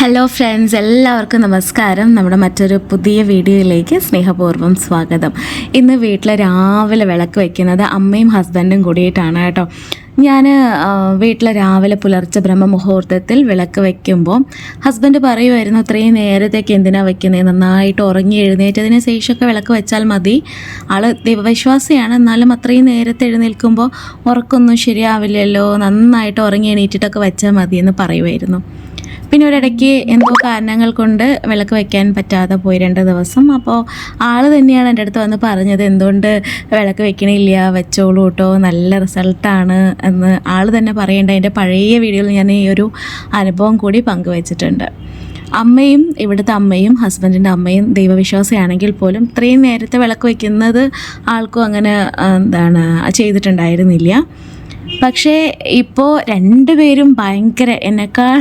Hello friends എല്ലാവർക്കും നമസ്കാരം. നമ്മുടെ മറ്റൊരു പുതിയ വീഡിയോയിലേക്ക് സ്നേഹപൂർവം സ്വാഗതം. ഇന്ന് വീട്ടിൽ രാവിലെ വിളക്ക് വയ്ക്കുന്നത് അമ്മയും ഹസ്ബൻഡും കൂടിയിട്ടാണ് കേട്ടോ. ഞാൻ വീട്ടിൽ രാവിലെ പുലർച്ചെ ബ്രഹ്മമുഹൂർത്തത്തിൽ വിളക്ക് വയ്ക്കുമ്പോൾ ഹസ്ബൻഡ് പറയുമായിരുന്നു അത്രയും നേരത്തേക്ക് എന്തിനാണ് വയ്ക്കുന്നത് നന്നായിട്ട് ഉറങ്ങി എഴുന്നേറ്റതിന് ശേഷമൊക്കെ വിളക്ക് വെച്ചാൽ മതി. ആൾ ദൈവവിശ്വാസിയാണ്. എന്നാലും അത്രയും നേരത്തെ എഴുന്നേൽക്കുമ്പോൾ ഉറക്കൊന്നും ശരിയാവില്ലല്ലോ. നന്നായിട്ട് ഉറങ്ങി എണീറ്റിട്ടൊക്കെ വെച്ചാൽ മതി എന്ന് പറയുമായിരുന്നു പിന്നെ ഒരിടയ്ക്ക് എന്തോ കാരണങ്ങൾ കൊണ്ട് വിളക്ക് വയ്ക്കാൻ പറ്റാതെ പോയി രണ്ട് ദിവസം. അപ്പോൾ ആൾ തന്നെയാണ് എന്റെ അടുത്ത് വന്ന് പറഞ്ഞത് എന്തുകൊണ്ട് വിളക്ക് വെക്കണില്ല വെച്ചോളൂ കേട്ടോ നല്ല റിസൾട്ടാണ് എന്ന് ആൾ തന്നെ പറയേണ്ട. എന്റെ പഴയ വീഡിയോയിൽ ഞാൻ ഈ ഒരു അനുഭവം കൂടി പങ്കുവച്ചിട്ടുണ്ട്. അമ്മയും ഇവിടുത്തെ അമ്മയും ഹസ്ബൻഡിന്റെ അമ്മയും ദൈവവിശ്വാസിയാണെങ്കിൽ പോലും ഇത്രയും നേരത്തെ വിളക്ക് വയ്ക്കുന്നത് ആൾക്കും അങ്ങനെ എന്താണ് ചെയ്തിട്ടുണ്ടായിരുന്നില്ല. പക്ഷേ ഇപ്പോൾ രണ്ടുപേരും ഭയങ്കര എന്നെക്കാൾ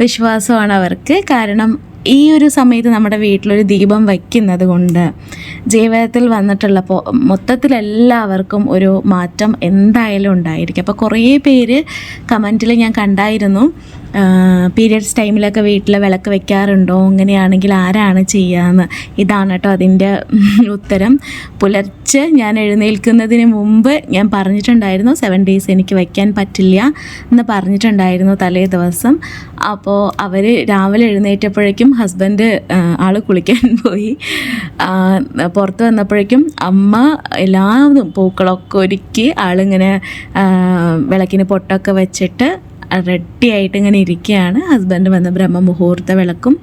വിശ്വാസമാണ് അവർക്ക്. കാരണം ഈ ഒരു സമയത്ത് നമ്മുടെ വീട്ടിലൊരു ദീപം വയ്ക്കുന്നത് കൊണ്ട് ജീവിതത്തിൽ വന്നിട്ടുള്ള പോ മൊത്തത്തിൽ എല്ലാവർക്കും ഒരു മാറ്റം എന്തായാലും ഉണ്ടായിരിക്കും. അപ്പോൾ കുറേ പേര് കമന്റിൽ ഞാൻ കണ്ടായിരുന്നു. പീരിയഡ്സ് ടൈമിലൊക്കെ വീട്ടിൽ വിളക്ക് വെക്കാറുണ്ടോ? അങ്ങനെയാണെങ്കിൽ ആരാണ് ചെയ്യാന്ന്? ഇതാണ് കേട്ടോ അതിന്റെ ഉത്തരം. പുലർച്ചെ ഞാൻ എഴുന്നേൽക്കുന്നതിന് മുമ്പ് ഞാൻ പറഞ്ഞിട്ടുണ്ടായിരുന്നു സെവൻ ഡേയ്സ് എനിക്ക് വയ്ക്കാൻ പറ്റില്ല എന്ന് പറഞ്ഞിട്ടുണ്ടായിരുന്നു തലേ ദിവസം. അപ്പോൾ അവർ രാവിലെ എഴുന്നേറ്റപ്പോഴേക്കും ഹസ്ബൻഡ് ആൾ കുളിക്കാൻ പോയി. പുറത്ത് വന്നപ്പോഴേക്കും അമ്മ എല്ലാ പൂക്കളൊക്കെ ഒരുക്കി ആളിങ്ങനെ വിളക്കിന് പൊട്ടൊക്കെ വെച്ചിട്ട് റെഡി ആയിട്ട് ഇങ്ങനെ ഇരിക്കുകയാണ്. ഹസ്ബൻഡ് വന്ന് ബ്രഹ്മമുഹൂർത്ത വിളക്കും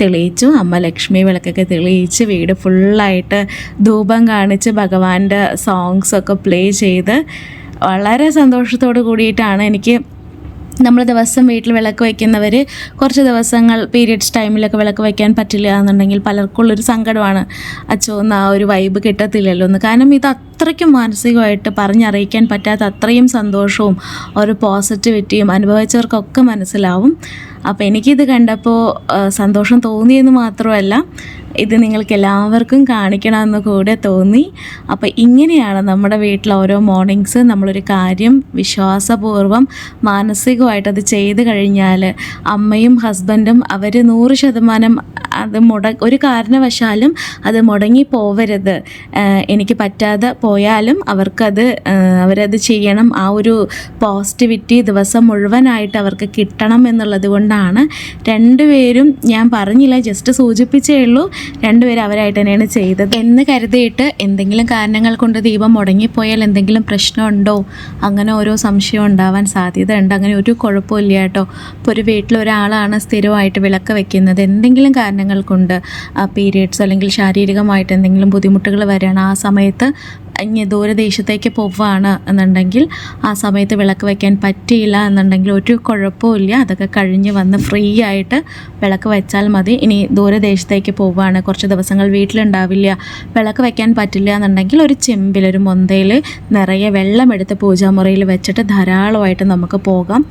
തെളിയിച്ചു. അമ്മ ലക്ഷ്മി വിളക്കൊക്കെ തെളിയിച്ച് വീട് ഫുള്ളായിട്ട് ധൂപം കാണിച്ച് ഭഗവാന്റെ സോങ്സൊക്കെ പ്ലേ ചെയ്ത് വളരെ സന്തോഷത്തോട് കൂടിയിട്ടാണ് എനിക്ക് നമ്മൾ ദിവസം വീട്ടിൽ വിളക്ക് വയ്ക്കുന്നവർ കുറച്ച് ദിവസങ്ങൾ പീരിയഡ്സ് ടൈമിലൊക്കെ വിളക്ക് വയ്ക്കാൻ പറ്റില്ല എന്നുണ്ടെങ്കിൽ പലർക്കുള്ളൊരു സങ്കടമാണ്. അച്ഛൻ ആ ഒരു വൈബ് കിട്ടത്തില്ലല്ലോ എന്ന്. കാരണം ഇത് അത്രയ്ക്കും മാനസികമായിട്ട് പറഞ്ഞറിയിക്കാൻ പറ്റാത്ത അത്രയും സന്തോഷവും ഒരു പോസിറ്റിവിറ്റിയും അനുഭവിച്ചവർക്കൊക്കെ മനസ്സിലാവും. അപ്പോൾ എനിക്കിത് കണ്ടപ്പോൾ സന്തോഷം തോന്നിയെന്ന് മാത്രമല്ല ഇത് നിങ്ങൾക്ക് എല്ലാവർക്കും കാണിക്കണമെന്ന് കൂടെ തോന്നി. അപ്പോൾ ഇങ്ങനെയാണ് നമ്മുടെ വീട്ടിൽ ഓരോ മോർണിംഗ്സ് നമ്മളൊരു കാര്യം വിശ്വാസപൂർവം മാനസികമായിട്ട് അത് ചെയ്ത് കഴിഞ്ഞാൽ അമ്മയും ഹസ്ബൻഡും അവർ നൂറ് ശതമാനം അത് മുട ഒരു കാരണവശാലും അത് മുടങ്ങി പോവരുത് എനിക്ക് പറ്റാതെ പോയാലും അവർക്കത് അവരത് ചെയ്യണം. ആ ഒരു പോസിറ്റിവിറ്റി ദിവസം മുഴുവനായിട്ട് അവർക്ക് കിട്ടണം എന്നുള്ളത് കൊണ്ടാണ് രണ്ടുപേരും ഞാൻ പറഞ്ഞില്ല ജസ്റ്റ് സൂചിപ്പിച്ചേ ഉള്ളൂ രണ്ടുപേരും അവരായിട്ട് തന്നെയാണ് ചെയ്തത്. എന്ന് കരുതിയിട്ട് എന്തെങ്കിലും കാരണങ്ങൾ കൊണ്ട് ദീപം മുടങ്ങിപ്പോയാൽ എന്തെങ്കിലും പ്രശ്നമുണ്ടോ? അങ്ങനെ ഓരോ സംശയം ഉണ്ടാവാൻ സാധ്യതയുണ്ട്. അങ്ങനെ ഒരു കുഴപ്പമില്ല കേട്ടോ. ഇപ്പോൾ ഒരു വീട്ടിൽ ഒരാളാണ് സ്ഥിരമായിട്ട് വിളക്ക് വെക്കുന്നത്. എന്തെങ്കിലും കാരണങ്ങൾ കൊണ്ട് പീരിയഡ്സ് അല്ലെങ്കിൽ ശാരീരികമായിട്ട് എന്തെങ്കിലും ബുദ്ധിമുട്ടുകൾ വരികയാണ് ആ സമയത്ത് ഇനി ദൂരദേശത്തേക്ക് പോവുകയാണ് എന്നുണ്ടെങ്കിൽ ആ സമയത്ത് വിളക്ക് വയ്ക്കാൻ പറ്റിയില്ല എന്നുണ്ടെങ്കിൽ ഒരു കുഴപ്പമില്ല അതൊക്കെ കഴിഞ്ഞ് വന്ന് ഫ്രീ ആയിട്ട് വിളക്ക് വെച്ചാൽ മതി. ഇനി ദൂരദേശത്തേക്ക് പോവുകയാണ് കുറച്ച് ദിവസങ്ങൾ വീട്ടിലുണ്ടാവില്ല. വിളക്ക് വയ്ക്കാൻ പറ്റില്ല എന്നുണ്ടെങ്കിൽ ഒരു ചെമ്പിൽ ഒരു മൊന്തയിൽ നിറയെ വെള്ളമെടുത്ത് പൂജാമുറിയിൽ വെച്ചിട്ട് ധാരാളമായിട്ട് നമുക്ക് പോകാം.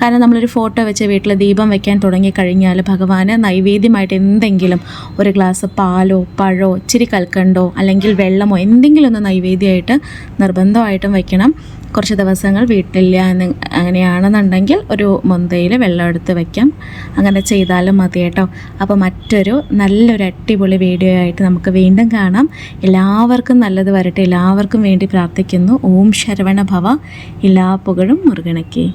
കാരണം നമ്മളൊരു ഫോട്ടോ വെച്ച് വീട്ടിൽ ദീപം വെക്കാൻ തുടങ്ങിക്കഴിഞ്ഞാൽ ഭഗവാന് നൈവേദ്യമായിട്ട് എന്തെങ്കിലും ഒരു ഗ്ലാസ് പാലോ പഴോ ഇച്ചിരി കൽക്കണ്ടോ അല്ലെങ്കിൽ വെള്ളമോ എന്തെങ്കിലും ഒന്ന് നൈവേദ്യമായിട്ട് നിർബന്ധമായിട്ടും വെക്കണം. കുറച്ച് ദിവസങ്ങൾ വീട്ടില്ല എന്ന് അങ്ങനെയാണെന്നുണ്ടെങ്കിൽ ഒരു മൊന്തയിൽ വെള്ളം എടുത്ത് വയ്ക്കാം അങ്ങനെ ചെയ്താലും മതി കേട്ടോ. അപ്പോൾ മറ്റൊരു നല്ലൊരു അടിപൊളി വീഡിയോ ആയിട്ട് നമുക്ക് വീണ്ടും കാണാം. എല്ലാവർക്കും നല്ലത് വരട്ടെ. എല്ലാവർക്കും വേണ്ടി പ്രാർത്ഥിക്കുന്നു. ഓം ശരവണ ഭവ എല്ലാ പുകഴും മുരുകണയ്ക്ക്